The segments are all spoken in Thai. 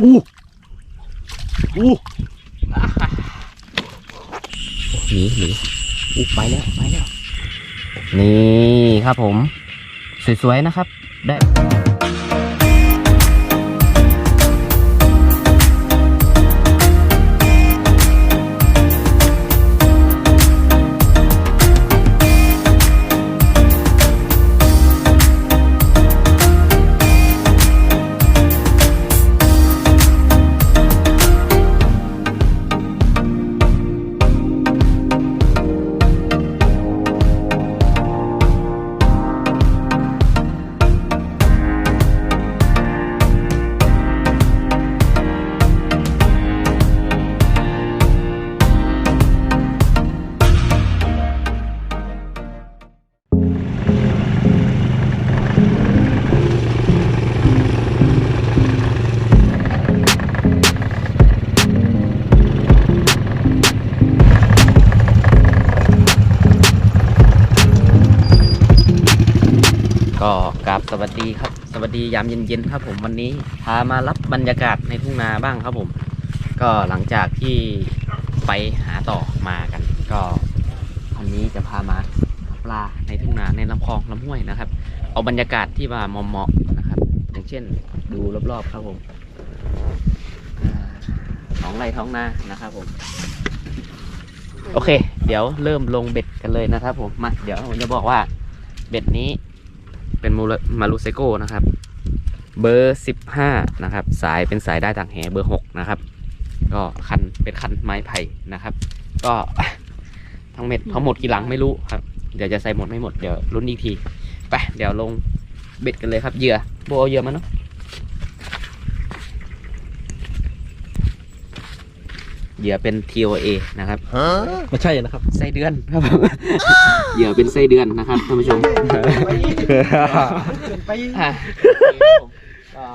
อู้อู้หนีหนีอู้ไปแล้วไปแล้ว นี่ครับผม สวยๆนะครับ ได้ กราบสวัสดีครับ สวัสดียามเย็นๆครับ ผมวันนี้พามารับบรรยากาศในทุ่งนาบ้างครับผม ก็หลังจากที่ไปหาต่อมากัน ก็วันนี้จะพามาปลาในทุ่งนาในลำคลองลำห้วยนะครับ เอาบรรยากาศที่ว่าเหมาะๆนะครับ อย่างเช่น ดูรอบๆครับผมท้องไร่ท้องนานะครับผมโอเค เดี๋ยวเริ่มลงเบ็ดกันเลยนะครับ ผมมาเดี๋ยวผมจะบอกว่าเบ็ดนี้ เป็นมูลมารูเซโกนะครับ เบอร์สิบห้านะครับ สายเป็นสายได้ต่างแหเบอร์หกนะครับ ก็คันเป็นคันไม้ไผ่นะครับ ก็ทั้งเม็ดทั้งหมดกี่หลังไม่รู้ครับ เดี๋ยวจะใส่หมดไม่หมดเดี๋ยวลุ้นอีกที ไปเดี๋ยวลงเบ็ดกันเลยครับเหยื่อโบเอาเหยื่อมาเนาะ เหยื่อเป็น TOA นะครับไม่ใช่นะครับไส้เดือนครับ เหยื่อเป็นไส้เดือนนะครับท่านผู้ชมไปอะก็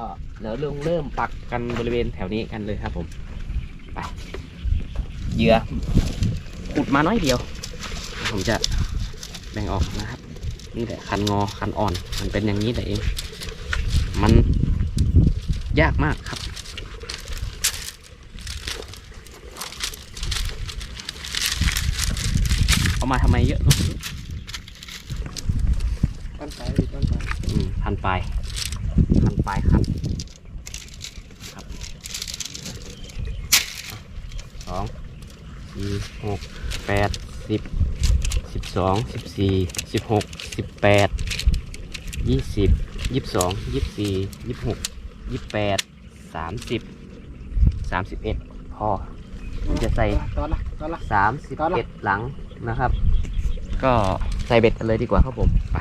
เดี๋ยวลงเริ่มปักกันบริเวณแถวนี้กันเลยครับผมไปเหยื่อขุดมาน้อยเดียว ผมจะแบ่งออกนะครับ นี่แหละคันงอคันอ่อน มันเป็นอย่างนี้แต่เอง มันยากมากครับ เอามาทำไมเยอะต้นสายดิต้นสายอืมพันปลายพันปลายคันครับสองสี่หกแปดสิบสิบสองสิบสี่สิบหกสิบแปดยี่สิบยี่สิบสองยี่สิบสี่ยี่สิบหกยี่สิบแปดสามสิบสามสิบเอ็ดพอผมจะใส่ตอนละตอนละสามสิบเอ็ดหลัง นะครับ ก็ใส่เบ็ดกันเลยดีกว่าครับผมไป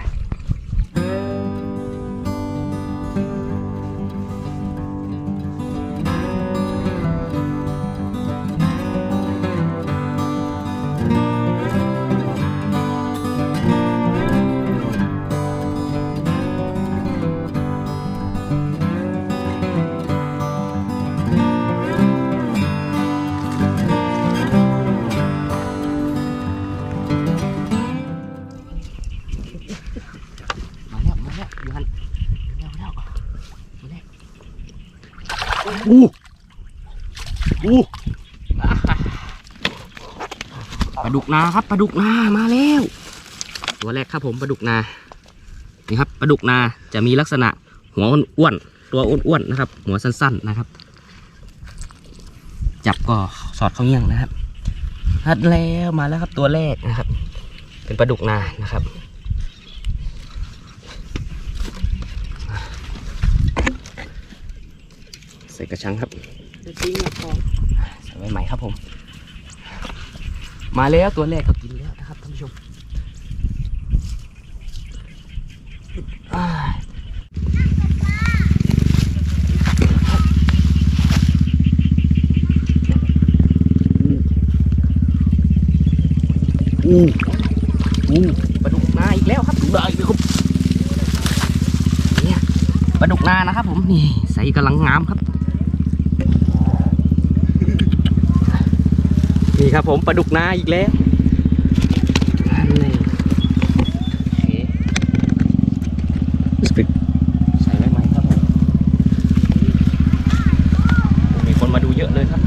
ดุกนาครับปลาดุกนามาแล้วตัวแรกครับผมปลาดุกนานี่ครับปลาดุกนาจะมีลักษณะหัวอ้วนๆตัวอ้วนๆนะครับ หัวสั้นๆนะครับ จับก็สอดเข้าเงี้ยงนะครับฮัดแล้วมาแล้วครับตัวแรกนะครับ เป็นปลาดุกนานะครับใส่กระชังครับจริงนะพอใส่ไว้ใหม่ครับผม มาแล้วตัวแรกก็กินแล้วนะครับท่านผู้ชมอ้ายอู้อู้ปลาดุกนาอีกแล้วครับดูได้เลยครับเนี่ยปลาดุกนานะครับผมนี่ใส่กำลังงามครับ นี่ครับผมปลาดุกนาอีกแล้วรู้ไม้ไหมครับผมมีคนมาดูเยอะเลยครับ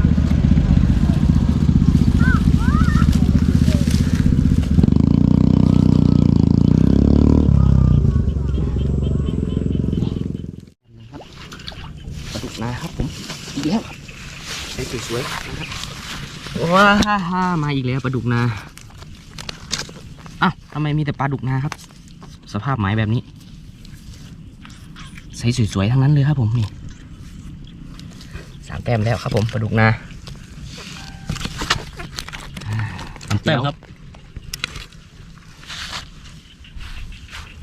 ปลาดุกนาครับผม อีกแล้สวยาฮ่าฮ่ามาอีกแล้วปลาดุกนาอ้าวทำไมมีแต่ปลาดุกนาครับ สภาพหมายแบบนี้ใช้สวยๆทั้งนั้นเลยครับผมนี่สามแต้มแล้วครับผมปลาดุกนาแต้มครับ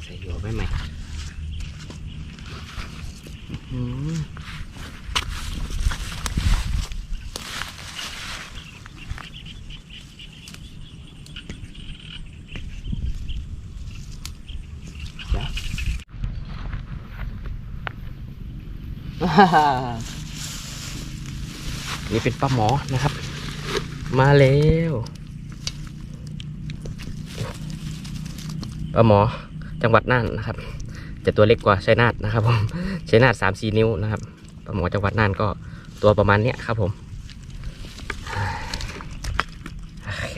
ใส่หัวไว้ไหมอื้อหือเดี๋ยวอ่าฮ่า นี่เป็นปลาหมอนะครับ มาแล้วปลาหมอจังหวัดน่านนะครับ จะตัวเล็กกว่าชัยนาทนะครับ ผมชัยนาทสามสี่นิ้วนะครับปลาหมอจังหวัดน่านก็ตัวประมาณเนี้ยครับผมโอเค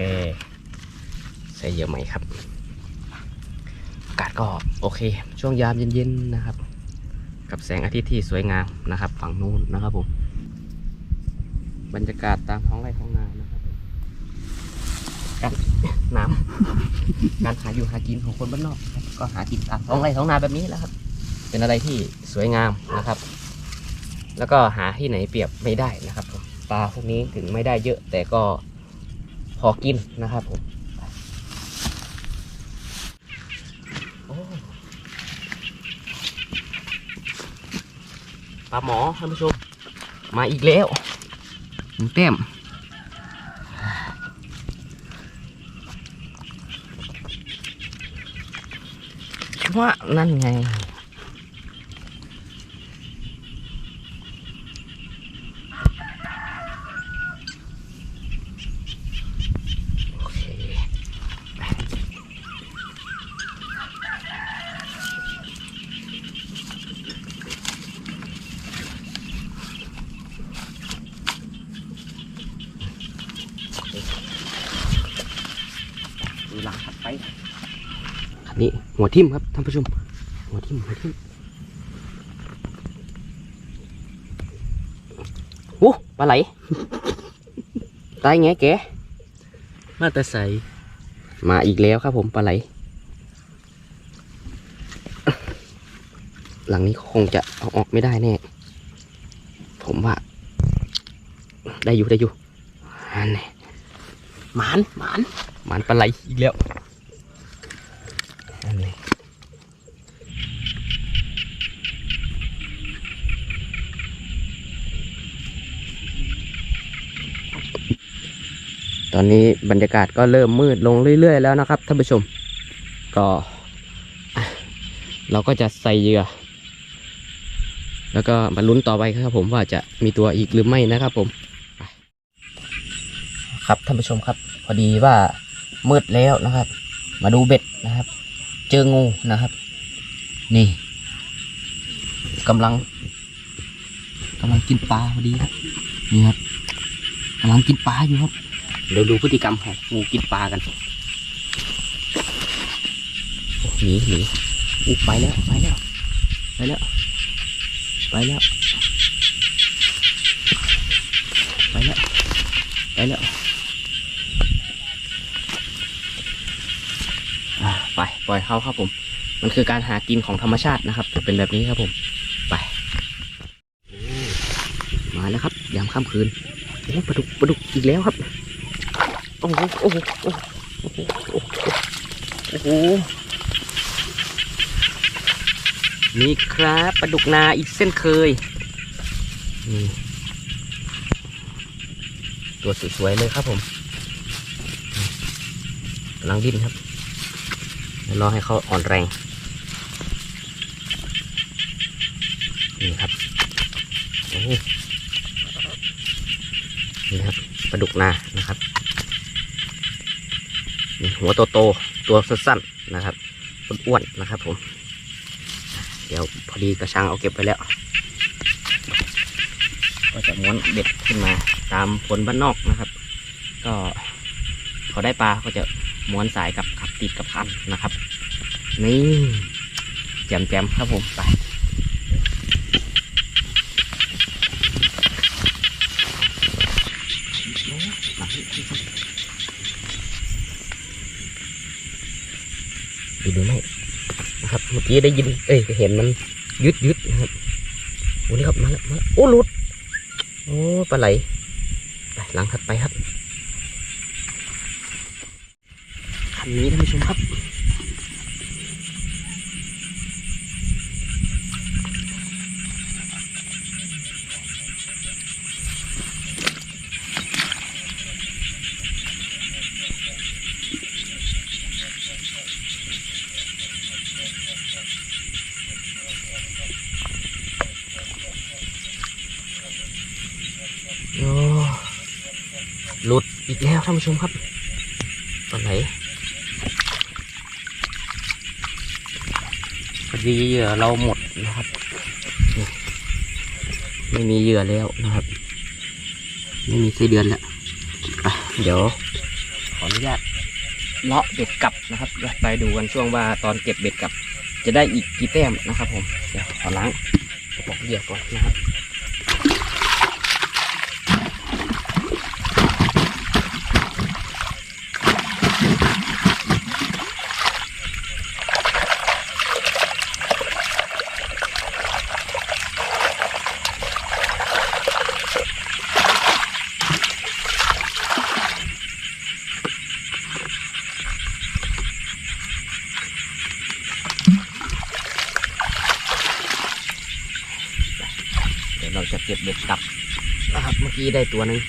ใส่เยอะไหมครับอากาศก็โอเค ช่วงยามเย็นๆนะครับ กับแสงอาทิตย์ที่สวยงามนะครับ ฝั่งนู้นนะครับผม บรรยากาศตามท้องไร่ท้องนานะครับการน้ำการหาอยู่หากินของคนบ้านนอกครับก็หากินตามท้องไร่ท้องนาแบบนี้แหล้วครับ เป็นอะไรที่สวยงามนะครับ แล้วก็หาที่ไหนเปรียบไม่ได้นะครับผมปลาพวกนี้ถึงไม่ได้เยอะแต่ก็พอกินนะครับผมโอ้ป ลาหมอท่านผู้ชม มาอีกแล้วหนึ่งแต้มว่านั่นไง โอเค ดูหลังถัดไปคันนี้ หัวทิ่มครับท่านผู้ชม หัวทิ่มหัวทิ่มโอ้ปลาไหล ตายไงแกมาแต่ใสมาอีกแล้วครับผมปลาไหล หลังนี้คงจะเอาออกไม่ได้แน่ ผมว่า ได้อยู่ได้อยู่อันนี้หมานหมานหมานปลาไหลอีกแล้ว ตอนนี้บรรยากาศก็เริ่มมืดลงเรื่อย ๆ แล้วนะครับท่านผู้ชม ก็เราก็จะใส่เหยื่อ แล้วก็มาลุ้นต่อไปครับผมว่าจะมีตัวอีกหรือไม่นะครับผมครับท่านผู้ชมครับ พอดีว่ามืดแล้วนะครับ มาดูเบ็ดนะครับ เจองูนะครับ นี่กำลังกำลังกินปลาพอดีครับนี่ครับกำลังกินปลาอยู่ครับ เดี๋ยวดูพฤติกรรมของงูกินปลากันโอ้หนีหนีอู้ไปแล้วไปแล้วไปแล้วไปแล้วไปแล้วไปแล้วอะไปปล่อยเขาครับผม มันคือการหากินของธรรมชาตินะครับจะเป็นแบบนี้ครับผม ไปโอ้มาแล้วครับ ยามค่ำคืนโอ้ปลาดุกปลาดุกอีกแล้วครับ โอ้โหโอ้โหโอ้โหโอ้โหนี่ครับปลาดุกนาอีกเส้นเคยนี่ตัวสวยๆเลยครับผมกำลังดิ้นครับรอให้เขาอ่อนแรง นี่ครับโอ้นี่ครับปลาดุกนานะครับ หัวโตๆตัวสั้นๆนะครับอ้วนๆนะครับ ผม เดี๋ยวพอดีกระชังเอาเก็บไว้แล้ว ก็จะม้วนเบ็ดขึ้นมาตามผลบ้านนอกนะครับ ก็พอได้ปลาก็จะม้วนสายกับขับติดกับคันนะครับ นี่แจมๆครับผมไป หรือไม่นะครับ เมื่อ กี้ได้ยิน เอ้ยเห็นมันยึดยึดนะครับโอ้นี่ครับมาแล้วมาแล้วโอ้หลุดโอ้ปลาไหลไปหลังถัดไปครับคันนี้ท่านผู้ชมครับ อีกแล้วท่านผู้ชมครับตอนไหนพอดีเหยื่อเราหมดนะครับไม่มีเหยื่อแล้วนะครับ ไม่มีไส้เดือนแล้วเดี๋ยว ขออนุญาตเลาะเบ็ดกลับนะครับไปดูกันช่วงว่าตอนเก็บเบ็ดกลับ จะได้อีกกี่แต้มนะครับ ผมเดี๋ยวขอล้างกระบอกเหยื่อก่อนนะครับ เราจะเก็บเบ็ดกลับนะครับเมื่อกี้ได้ตัวหนึ่ง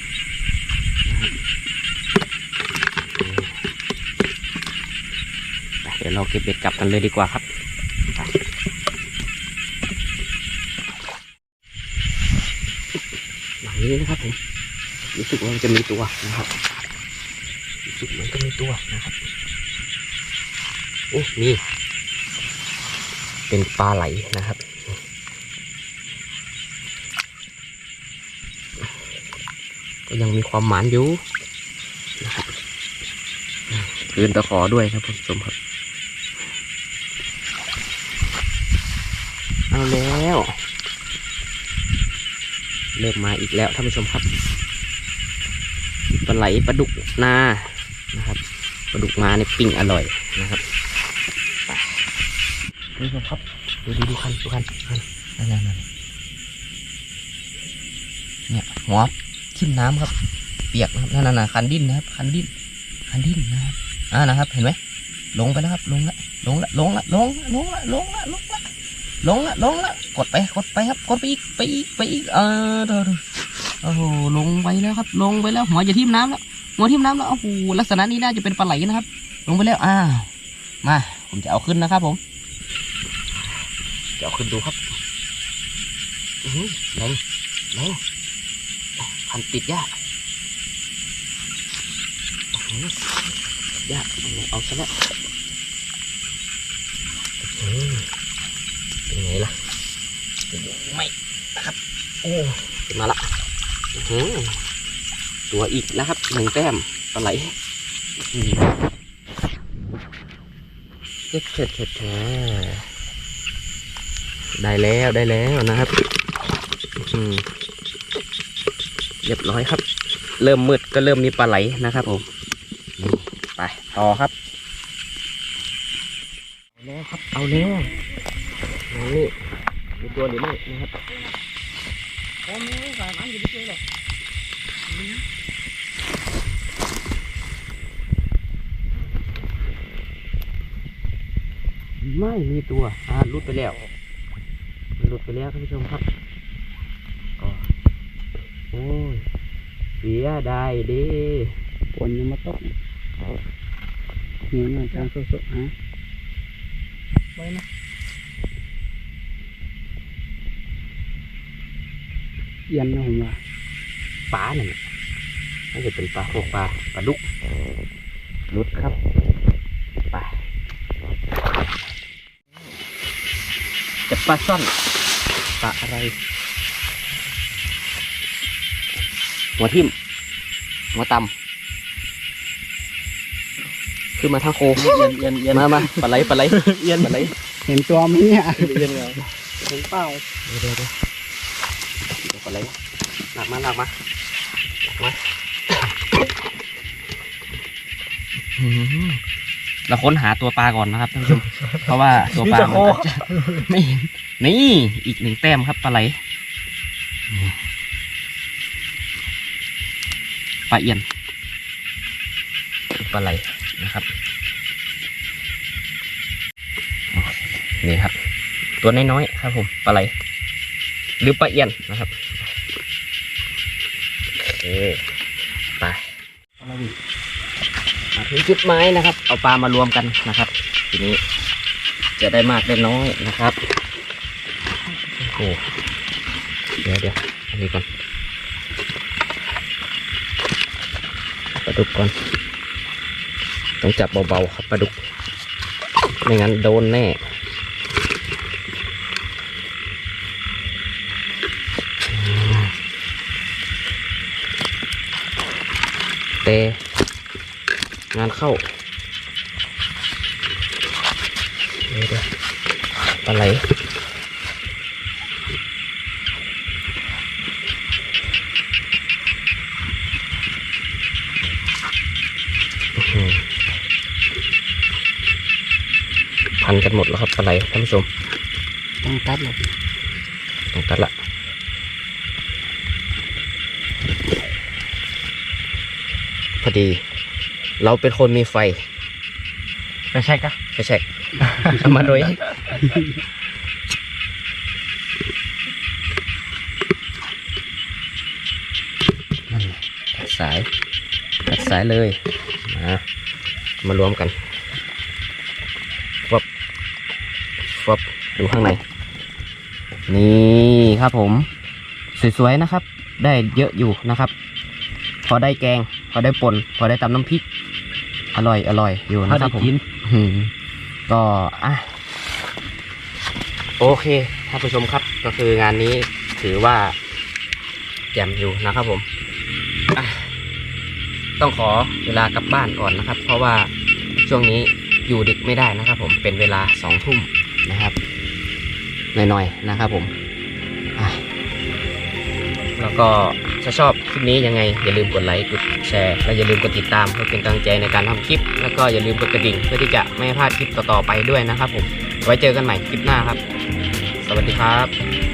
เดี๋ยวเราเก็บเบ็ดกลับกันเลยดีกว่าครับหลังนี้นะครับผมรู้สึกว่าจะมีตัวนะครับรู้สึกเหมือนจะมีตัวนะครับโอ้มีเป็นปลาไหลนะครับ ยังมีความหมานอยู่นะครับคืนตะขอด้วยครับคุณผู้ชมครับ เอาแล้ว เริ่มมาอีกแล้วท่านผู้ชมครับปลาไหลปลาดุกนานะครับปลาดุกมาในยปิ้งอร่อยนะครับไปท่านผู้ชมครับดูดูดูคันดูคันคันนั่นนั่นนั่นเนี่ยหัว ทิ้มน้ำครับ เปียกนะครับนั่นน่ะคันดิ้นนะครับ คันดิ้นคันดิ้นนะครับอ่านะครับ เห็นไหมลงไปแล้วครับ ลงละลงละลงละลงละลงละลงละลงละลงละลงละกดไปกดไปครับ กดไปอีกไปอีกไปอีกเออเดี๋ยวเดี๋ยวโอ้โหลงไปแล้วครับ ลงไปแล้วหัวจะทิ่มน้ำแล้วหัวทิ่มน้ำแล้วโอ้โหลักษณะนี้น่าจะเป็นปลาไหลนะครับ ลงไปแล้วอ้าวมาผมจะเอาขึ้นนะครับ ผมจะเอาขึ้นดูครับอือหือแรงแรง พันติดยากยากเอาซะแล้วเป็นไงล่ะไม่นะครับ โอ้ขึ้นมาละตัวอีกแล้วครับหนึ่งแต้มปลาไหลเจ็ดเจ็ดเจ็ดเจ็ดได้แล้วได้แล้วนะครับ อืม เรียบร้อยครับ เริ่มมืดก็เริ่มมีปลาไหลนะครับผมนี่ไปต่อครับเอาแล้วครับเอาแล้วนี่มีตัวหรือไม่นะครับผมไม่สายมันอยู่ที่หรอกไม่มีตัวอ่าลุดไปแล้วมันหลุดไปแล้วท่านผู้ชมครับก็โอ้ยเสียดายเดิฝนยังมาตกหิวหน่อยจางสดๆฮะไว้นะเย็นนะผมว่าปลาหนึ่งน่าจะเป็นปลาพวกปลาปลาดุกรุดครับไปจะปลาซ่อนปลาอะไร หัวทิ่มหัวตำขึ้นมาทางโค้งเย็นเย็นเย็นมามาปลาไหลปลาไหลเย็นปลาไหลเห็นตัวมั้ยเนี่ยเย็นแล้วเห็นเปล่าเดี๋ยวเดี๋ยวเดี๋ยวเดี๋ยวปลาไหลหนักมาหนักมาหนักมาอื้อหือเราค้นหาตัวปลาก่อนนะครับท่านผู้ชมเพราะว่าตัวปลามีแต่โคมันอาจจะไม่เห็นนี่อีกหนึ่งแต้มครับปลาไหล ปลาเอียนปลาไหลนะครับ นี่ครับ ตัวน้อยๆครับผมปลาไหล หรือปลาเอียนนะครับโอเคไปมาถึงจุดหมายนะครับ เอาปลามารวมกันนะครับ ทีนี้จะได้มากได้น้อยนะครับโอ้เดี๋ยวเดี๋ยวอันนี้ก่อน ปลาดุกก่อน ต้องจับเบาๆครับปลาดุก ไม่งั้นโดนแน่แต่งานเข้าเดี๋ยวปลาไหล พันกันหมดแล้วครับปลาไหลท่านผู้ชมต้องตัดเลยต้องตัดละพอดี เราเป็นคนมีไฟไม่ใช่กะไม่ใช่เอามาโดยนั่นไงตัดสายตัดสายเลยมามารวมกัน ฟับดูข้างใน นี่ครับผม สวยๆนะครับ ได้เยอะอยู่นะครับ พอได้แกง พอได้ป่นพอได้ตำน้ำพริก อร่อยอร่อยอยู่นะครับผมอืมก็อะโอเคท่านผู้ชมครับ ก็คืองานนี้ถือว่าแจ่มอยู่นะครับผมอะต้องขอเวลากลับบ้านก่อนนะครับ เพราะว่าช่วงนี้อยู่ดึกไม่ได้นะครับผมเป็นเวลาสองทุ่ม นะครับหน่อยๆนะครับผมแล้วก็ถ้าชอบคลิปนี้ยังไง อย่าลืมกดไลค์กดแชร์และอย่าลืมกดติดตามเพื่อเป็นกำลังใจในการทำคลิป แล้วก็อย่าลืมกดกระดิ่งเพื่อที่จะไม่พลาดคลิปต่อๆไปด้วยนะครับผมไว้เจอกันใหม่คลิปหน้าครับ สวัสดีครับ